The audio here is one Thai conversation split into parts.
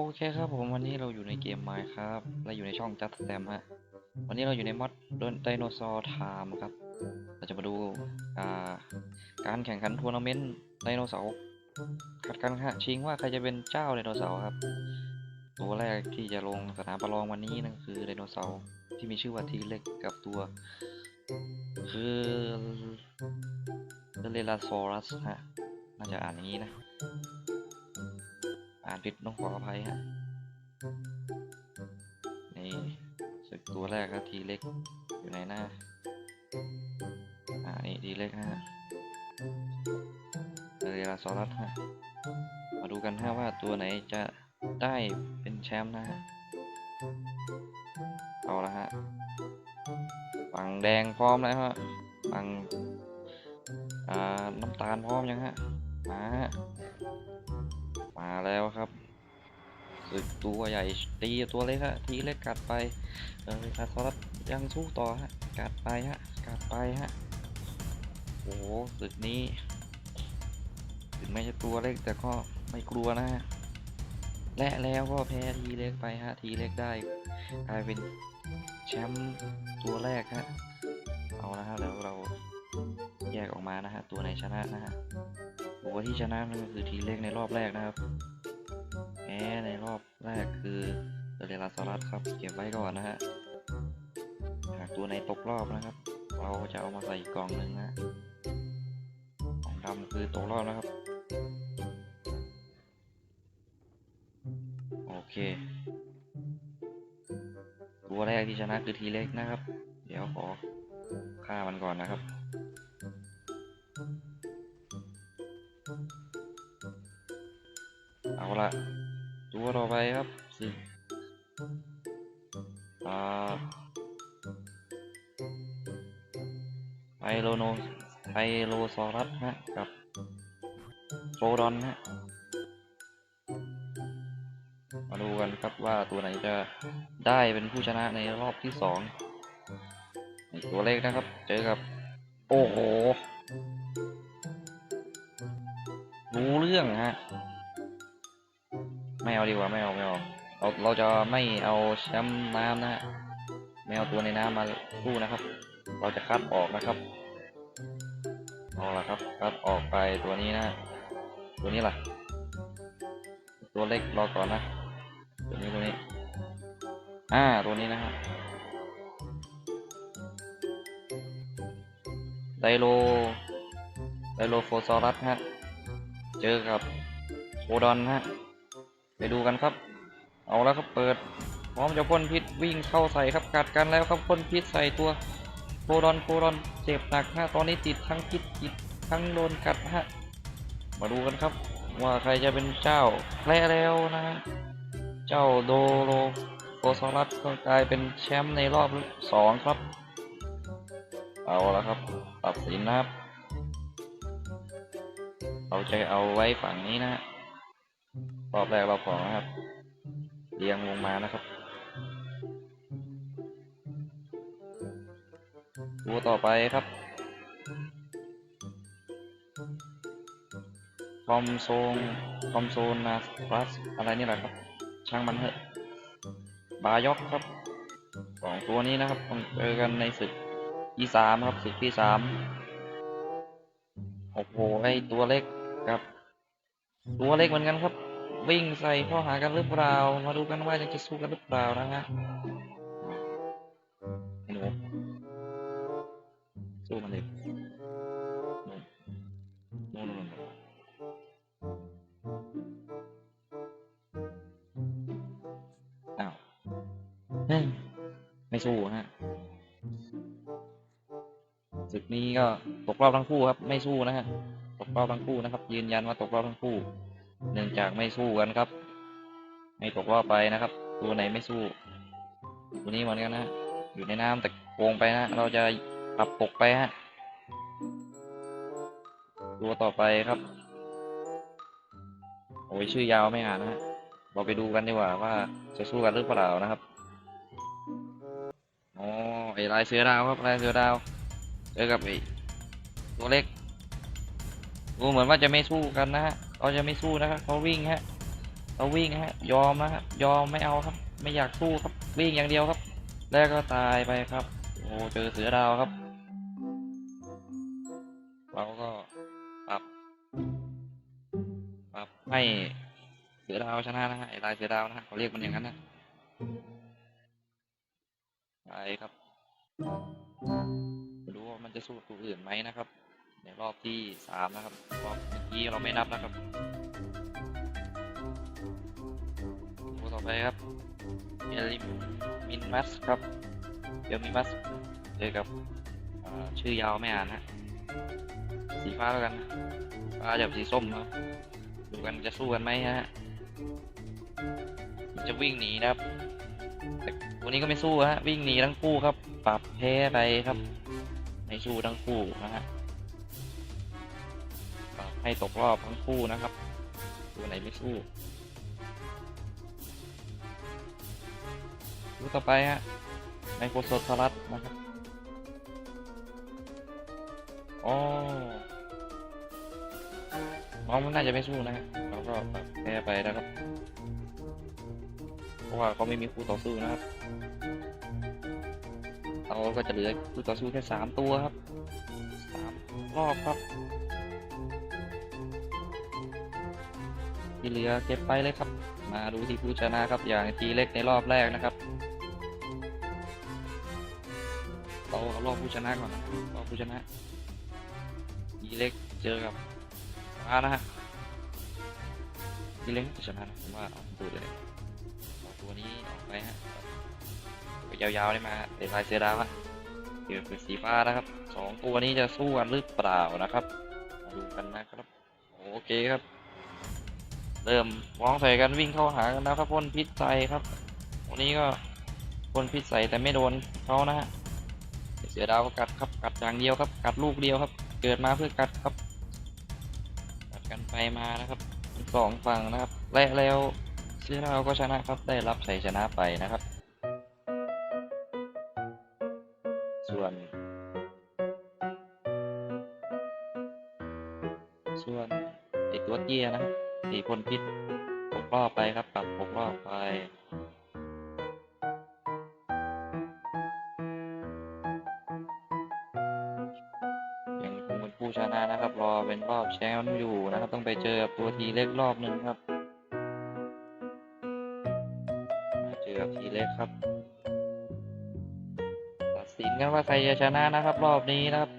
โอเคครับผมวันนี้เราอยู่ในเกม Minecraft และอยู่ในช่อง Just Stam ฮะวันนี้เราอยู่ในมอดไดโนเสาร์ไทม์ครับ เราจะมาดูาการแข่งขันทัวร์นาเมนต์ไดโนเสาร์กัดกันฮะชิงว่าใครจะเป็นเจ้าไดโนเสาร์ครับ ตัวแรกที่จะลงสนามประลองวันนี้นั่นคือไดโนเสาร์ที่มีชื่อว่าทีเล็กกับตัว คือเรลาซอรัสฮะน่าจะอ่านอย่างนี้นะ อ่านผิดต้องขออภัยฮะนี่ศึกตัวแรกครับทีเล็กอยู่ไหนหน้า อ่านี่ทีเล็กนะฮะเรลาซอรัสฮะมาดูกันฮะว่าตัวไหนจะได้เป็นแชมป์นะฮะเอาละฮะฝั่งแดงพร้อมแล้วฮะฝั่งน้ำตาลพร้อมยังฮะมาฮะ มาแล้วครับสึกตัวใหญ่ตีตัวเล็กฮะทีเล็กกัดไปเออคาสลัดยังสู้ต่อฮะกัดไปฮะกัดไปฮะโอ้โหศึกนี้ถึงแม้จะตัวเล็กแต่ก็ไม่กลัวนะฮะและแล้วก็แพ้ทีเล็กไปฮะทีเล็กได้กลายเป็นแชมป์ตัวแรกฮะเอาละฮะแล้วเราแยกออกมานะฮะตัวไหนชนะนะฮะ ตัวที่ชนะนั่นก็คือทีเล็กในรอบแรกนะครับแพ้ในรอบแรกคือเรลาซอรัสครับ เก็บไว้ก่อนนะฮะ หากตัวไหนตกรอบนะครับ เราจะเอามาใส่กล่องหนึ่งนะฮะกล่องดำคือตกรอบนะครับ โอเค ตัวแรกที่ชนะคือทีเล็กนะครับ เดี๋ยวขอฆ่ามันก่อนนะครับ ละตัวต่อไปครับสิอ่าไพโลโนไพโลซอรัสฮะกับโฟดอนฮะมาดูกันครับว่าตัวไหนจะได้เป็นผู้ชนะในรอบที่สองนี่ตัวเลขนะครับ เจอกับ โอ้โห รู้เรื่องฮะ ไม่เอาดีกว่าไม่เอาไม่เอาเราเราจะไม่เอาแชมป์น้ำนะฮะไม่เอาตัวในน้ำมาสู้นะครับ เราจะคัดออกนะครับเอาละครับคัดออกไปตัวนี้นะ ตัวนี้ล่ะ ตัวเล็กรอก่อนนะ ตัวนี้ตัวนี้อ่าตัวนี้นะฮะไดโลไดโลโฟซอรัสฮะ เจอกับโอดอนฮะ ไปดูกันครับ เอาแล้วครับเปิด พร้อมจะพ่นพิษวิ่งเข้าใส่ครับกัดกันแล้วครับพ่นพิษใส่ตัวโครอนโครอนเจ็บหนักฮะตอนนี้ติดทั้งพิษติดทั้งโดนกัดฮะมาดูกันครับ ว่าใครจะเป็นเจ้าแพ้แล้วนะฮะเจ้าโดโลโกซอรัสก็กลายเป็นแชมป์ในรอบสองครับ เอาละครับตัดสินนะครับเราจะเอาไว้ฝั่งนี้นะฮะ รอบแรกรอบสองนะครับ เรียงลงมานะครับตัวต่อไปครับคอมโซนคอมโซนนาพลัสอะไรนี่แหละครับ ช่างมันเถอะ บายอกครับสองตัวนี้นะครับต้องเจอกันในศึกที่สามครับศึกที่สามโอ้โหไอตัวเล็กกับ ตัวเล็กเหมือนกันครับ วิ่งใส่เข้าหากันหรือเปล่า มาดูกันว่ายังจะสู้กันหรือเปล่านะฮะไอ้หนูสู้มันเลยหนูหนูหนูอ้าวเฮ้ยไม่สู้ฮะศึกนี้ก็ตกรอบทั้งคู่ครับ ไม่สู้นะฮะตกรอบทั้งคู่นะครับ ยืนยันว่าตกรอบทั้งคู่ เนื่องจากไม่สู้กันครับ ไม่ตกรอบไปนะครับ ตัวไหนไม่สู้ ตัวนี้เหมือนกันนะ อยู่ในน้ำแต่โกงไปนะ เราจะปรับตกไปฮะ ตัวต่อไปครับ โอ้ยชื่อยาวไม่อ่านนะฮะ เราไปดูกันดีกว่าว่าจะสู้กันหรือเปล่านะครับอ๋อไอ้ลายเสือดาวครับลายเสือดาว เจอกับไอ้ตัวเล็กดูเหมือนว่าจะไม่สู้กันนะฮะ เขาจะไม่สู้นะครับเขาวิ่งฮะเราวิ่งฮะ ยอมนะฮะยอมไม่เอาครับ ไม่อยากสู้ครับวิ่งอย่างเดียวครับ แล้วก็ตายไปครับโอ้เจอเสือดาวครับ เราก็ปรับปรับให้เสือดาวชนะนะฮะไอ้ลายเสือดาวนะฮะเขาเรียกมันอย่างนั้นนะไปครับไม่รู้ว่ามันจะสู้ตัวอื่นไหมนะครับ ในรอบที่สามนะครับรอบเมื่อกี้เราไม่นับนะครับตัวต่อไปครับเอลิมินมัสครับเอลมิมัสเจอกับชื่อยาวไม่อ่านฮะสีฟ้าแล้วกันฟ้าจะสีส้มเนาะดูกันจะสู้กันไหมฮะจะวิ่งหนีนะครับแต่ตัวนี้ก็ไม่สู้ฮะวิ่งหนีทั้งคู่ครับ ปรับแพ้ไปครับ ไม่สู้ทั้งคู่นะฮะ ให้ตกรอบทั้งคู่นะครับ ตัวไหนไม่สู้ตัวต่อไปฮะไมโครโซทรัสนะครับอ๋อน้องมันน่าจะไม่สู้นะฮะเราก็ปรับแพ้ไปนะครับ เพราะว่าเขาไม่มีคู่ต่อสู้นะครับ เราก็จะเหลือคู่ต่อสู้แค่สามตัวครับสามรอบครับ ที่เหลือเก็บไปเลยครับ มาดูที่ผู้ชนะครับอย่างทีเล็กในรอบแรกนะครับเราเอารอบผู้ชนะก่อนนะรอบผู้ชนะทีเล็กเจอกับมานะฮะทีเล็กจะชนะนะผมว่าเอาดูเลยเอาตัวนี้ออกไปฮะยาวๆได้มาเดลายเสือดาวฮะเกี่ยวเป็นสีฟ้านะครับสองตัวนี้จะสู้กันหรือเปล่านะครับ มาดูกันนะครับ โอเคครับ เริ่มมองใส่กันวิ่งเข้าหากันแล้วครับพ่นพิษใส่ครับวันนี้ก็พ่นพิษใส่แต่ไม่โดนเขานะฮะเสือดาวก็กัดครับกัดอย่างเดียวครับ กัดลูกเดียวครับ เกิดมาเพื่อกัดครับ กัดกันไปมานะครับสองฝั่งนะครับและแล้วเสือดาวก็ชนะครับได้รับชัยชนะไปนะครับ ผู้ชนะนะครับ รอเป็นรอบแชมป์อยู่นะครับ ต้องไปเจอกับตัวทีเล็กรอบนึงครับ เจอกับทีเล็กครับตัดสินกันว่าใครจะชนะนะครับ รอบนี้นะครับ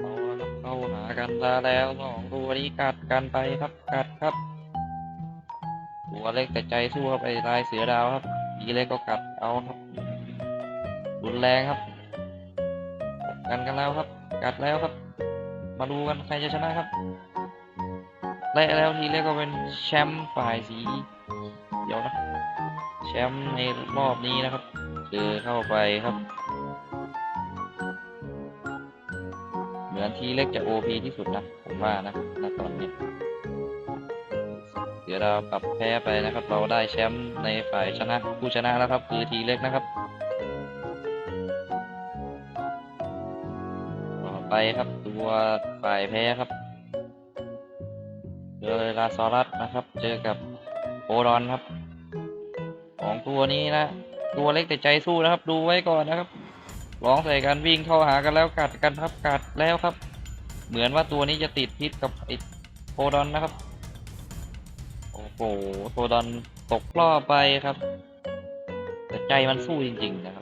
เอาละเข้าหากันแล้วสองตัวนี้กัดกันไปครับกัดครับตัวเล็กแต่ใจสู้ครับไอ้ลายเสือดาวครับทีเล็กก็กัดเอาครับรุนแรงครับ กัดกันกันแล้วครับ กัดแล้วครับ มาดูกันใครจะชนะครับและแล้วทีเล็กก็เป็นแชมป์ฝ่ายสีเดี๋ยวนะ แชมป์ในรอบนี้นะครับเจอเข้าไปครับ เหมือนทีเล็กจะ OP ที่สุดนะ ผมว่านะณตอนนี้ เดี๋ยวเราปรับแพ้ไปนะครับ เราได้แชมป์ในฝ่ายชนะ ผู้ชนะแล้วครับ คือทีเล็กนะครับ ไปครับตัวฝ่ายแพ้ครับเจอลาซอรัสนะครับ เจอกับโอรอนครับ ของตัวนี้นะ ตัวเล็กแต่ใจสู้นะครับ ดูไว้ก่อนนะครับร้องใส่กันวิ่งเข้าหากันแล้วกัดกันครับกัดแล้วครับ เหมือนว่าตัวนี้จะติดพิษกับไอโพดอนนะครับ โอ้โหโพดอนตกรอไปครับแต่ใจมันสู้จริง ๆ นะครับ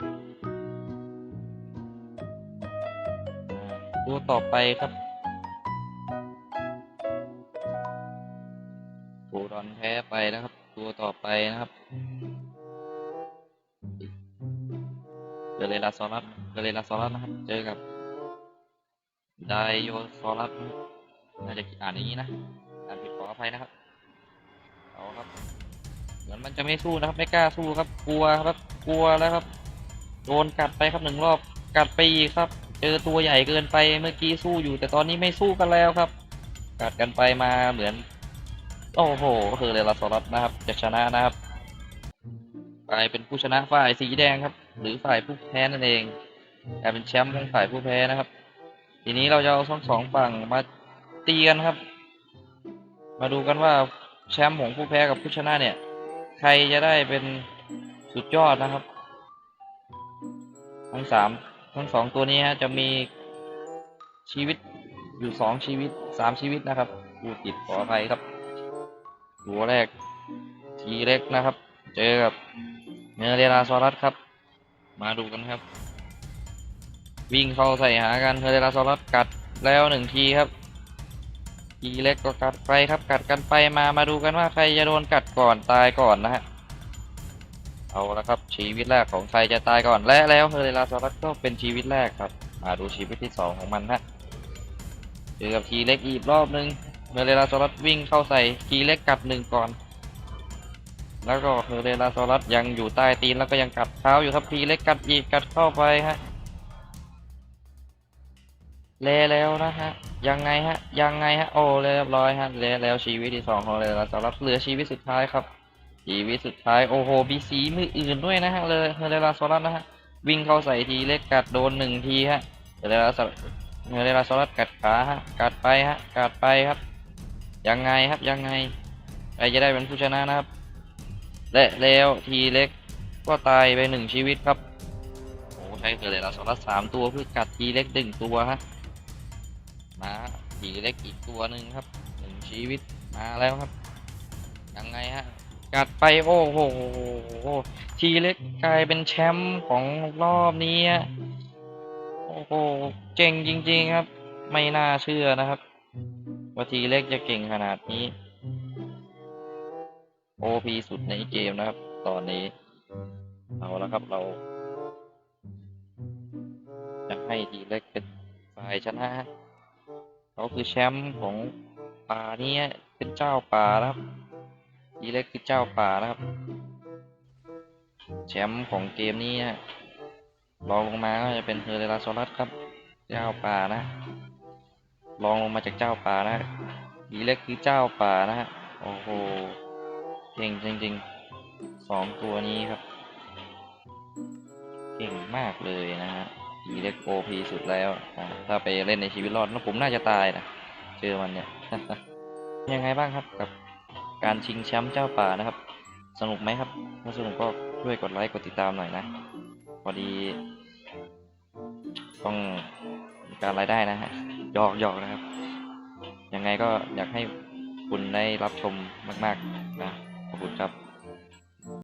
อ่าตัวต่อไปครับโพดอนแพ้ไปนะครับ ตัวต่อไปนะครับเดเลลาซอรัสเดเลลาซอรัสนะครับ เจอกับไดโยซอรัสน่าจะอ่านอย่างนี้นะอ่านผิดขออภัยนะครับเอาครับเหมือนมันจะไม่สู้นะครับ ไม่กล้าสู้ครับ กลัวครับ กลัวแล้วครับ โดนกัดไปครับหนึ่งรอบ กัดไปอีกครับ เจอตัวใหญ่เกินไปเมื่อกี้สู้อยู่ แต่ตอนนี้ไม่สู้กันแล้วครับกัดกันไปมาเหมือน โอ้โหก็คือเรลาซอรัสนะครับจะชนะนะครับกลายเป็นผู้ชนะฝ่ายสีแดงครับ หรือฝ่ายผู้แพ้นั่นเองกลายเป็นแชมป์ของฝ่ายผู้แพ้นะครับ ทีนี้เราจะเอาทั้งสองฝั่งมาตีกันครับ มาดูกันว่าแชมป์ของผู้แพ้กับผู้ชนะเนี่ย ใครจะได้เป็นสุดยอดนะครับ ทั้งสาม ทั้งสองตัวนี้ฮะจะมีชีวิตอยู่สองชีวิตสามชีวิตนะครับดูติดขออภัยครับ ตัวแรกทีเล็กนะครับ เจอกับเนเรลาซอรัสครับ มาดูกันครับ วิ่งเข้าใส่หากันเนเรลาซอรัสกัดแล้วหนึ่งทีครับทีเล็กก็กัดไปครับกัดกันไปมามาดูกันว่าใครจะโดนกัดก่อนตายก่อนนะฮะ เอาละครับชีวิตแรกของใครจะตายก่อนและแล้วเฮเรลาซอรัสก็เป็นชีวิตแรกครับมาดูชีวิตที่สองของมันฮะเจอกับทีเล็กอีกรอบนึงเฮเรลาซอรัสวิ่งเข้าใส่ทีเล็กกัดหนึ่งก่อน แล้วก็เฮเรลาซอรัสยังอยู่ใต้ตีนแล้วก็ยังกัดเท้าอยู่ครับทีเล็กกัดอีกกัดเข้าไปฮะเละแล้วนะฮะยังไงฮะยังไงฮะโอ้เรียบร้อยฮะเละแล้วชีวิตที่สองของเฮเรลาซอรัสเหลือชีวิตสุดท้ายครับ ชีวิตสุดท้ายโอ้โหมีสีมืออื่นด้วยนะฮะเลยเฮเรลาซอรัสนะฮะวิ่งเข้าใส่ทีเล็กกัดโดนหนึ่งทีฮะเฮเรลาเฮเรลาซอรัสกัดขาฮะกัดไปฮะกัดไปครับ ยังไงครับยังไงใครจะได้เป็นผู้ชนะนะครับ และแล้วทีเล็กก็ตายไปหนึ่งชีวิตครับโอ้ใช้เฮเรลาซอรัสสามตัวเพื่อกัดทีเล็กหนึ่งตัวฮะมาทีเล็กอีกตัวหนึ่งครับหนึ่งชีวิตมาแล้วครับยังไงฮะ กัดไปโอ้โหทีเล็กกลายเป็นแชมป์ของรอบนี้โอ้โหเก่งจริง ๆครับ ไม่น่าเชื่อนะครับ ว่าทีเล็กจะเก่งขนาดนี้โอพีสุดในเกมนะครับ ตอนนี้ เอาละครับเราจะให้ทีเล็กเป็นฝ่ายชนะเขาคือแชมป์ของป่านี้เป็นเจ้าป่าครับ ทีเล็กคือเจ้าป่านะครับ แชมป์ของเกมนี้ฮะรองลงมาก็จะเป็นเฮเรลาโซลัสครับ เจ้าป่านะรองลงมาจากเจ้าป่านะทีเล็กคือเจ้าป่านะฮะโอ้โหเก่งจริงๆสองตัวนี้ครับ เก่งมากเลยนะฮะทีเล็กโอพีสุดแล้วถ้าไปเล่นในชีวิตรอดแล้วผมน่าจะตายนะเจอมันเนี่ยยังไงบ้างครับกับ การชิงแชมป์เจ้าป่านะครับ สนุกไหมครับถ้าสนุกก็ช่วยกดไลค์กดติดตามหน่อยนะพอดี ต้องการรายได้นะฮะหยอกหยอกนะครับ ยังไงก็อยากให้คุณได้รับชมมาก ๆ นะ ขอบคุณครับ